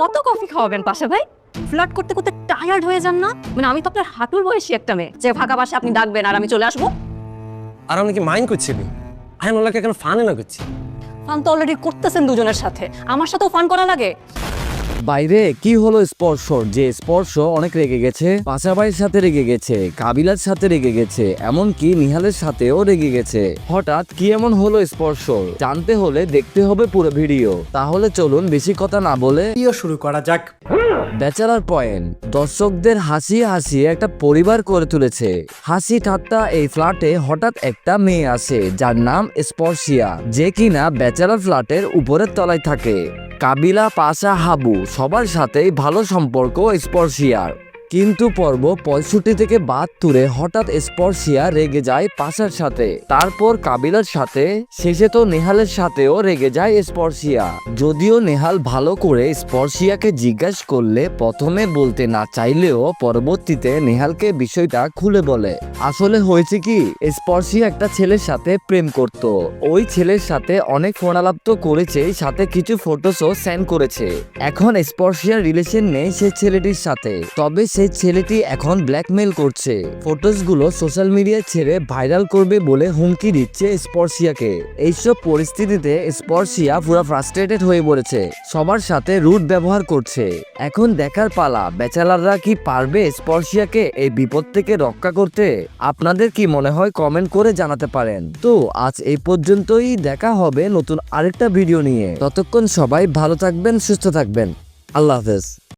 কত কফি খাওয়াবেন পাশে ভাই? ফ্লার্ট করতে করতে টায়ার্ড হয়ে যান না? মানে আমি তো আপনার হাঁটুর বয়সী একটা মেয়ে। যে ফাঁকা বাসে আপনি ডাকবেন আর আমি চলে আসব। আর আমি কি মাইন্ড করছিলি আমি ওনাকে কেন ফানে না করছি? ফান তো অলরেডি করতেছেন দুজনের সাথে। আমার সাথেও ফান করা লাগে। বাইরে? কি হলো স্পর্শ? যে স্পর্শ অনেক রেগে গেছে পাশাবাইয়ের সাথে রেগে গেছে কাবিলার সাথে রেগে গেছে এমনকি নিহালের সাথেও রেগে গেছে। হঠাৎ কি এমন হলো স্পর্শ? জানতে হলে দেখতে হবে পুরো ভিডিও। তাহলে চলুন বেশি কথা না বলে শুরু করা যাক। Bachelor point. দর্শকদের হাসিয়ে হাসিয়ে একটা পরিবার করে তুলেছে। হাসি ঠাট্টা এই ফ্ল্যাটে হঠাৎ একটা মেয়ে আসে যার নাম স্পর্শিয়া। যে কিনা ব্যাচেলার ফ্ল্যাটের উপরের তলায় থাকে। কাবিলা পাশা হাবু সবার সাথেই ভালো সম্পর্ক স্পর্শিয়ার। কিন্তু পর্ব পঁয়ষট্টি থেকে বাহাত্তরে হঠাৎ স্পর্শিয়া রেগে যায় পাশার সাথে। তারপর কাবিলার সাথে, শেষে তো নেহালের সাথেও রেগে যায় স্পর্শিয়া। যদিও নেহাল ভালো করে স্পর্শিয়াকে জিজ্ঞাসা করলে প্রথমে বলতে না চাইলেও পরবর্তীতে নেহালকে বিষয়টা খুলে বলে। আসলে হয়েছে কি, স্পর্শিয়া একটা ছেলের সাথে প্রেম করত। ওই ছেলের সাথে অনেক ফোনালাপ তো করেছে, সাথে কিছু ফটোসও সেন্ড করেছে। এখন স্পর্শিয়ার রিলেশন নেই সে ছেলেটির সাথে। তবে সেই ছেলেটি এখন ব্ল্যাকমেল করছে। ফটোসগুলো সোশ্যাল মিডিয়ায় ছেড়ে ভাইরাল করবে বলে হুমকি দিচ্ছে স্পর্শিয়াকে। এইসব পরিস্থিতিতে স্পর্শিয়া পুরো ফ্রাস্ট্রেটেড হয়ে পড়েছে। সবার সাথে রুট ব্যবহার করছে। এখন দেখার পালা বেচালাররা কি পারবে স্পর্শিয়াকে এই বিপদ থেকে রক্ষা করতে? আপনাদের কি মনে হয় কমেন্ট করে জানাতে পারেন। তো আজ এই পর্যন্তই, দেখা হবে নতুন আরেকটা ভিডিও নিয়ে। ততক্ষণ সবাই ভালো থাকবেন, সুস্থ থাকবেন। আল্লাহ হাফেজ।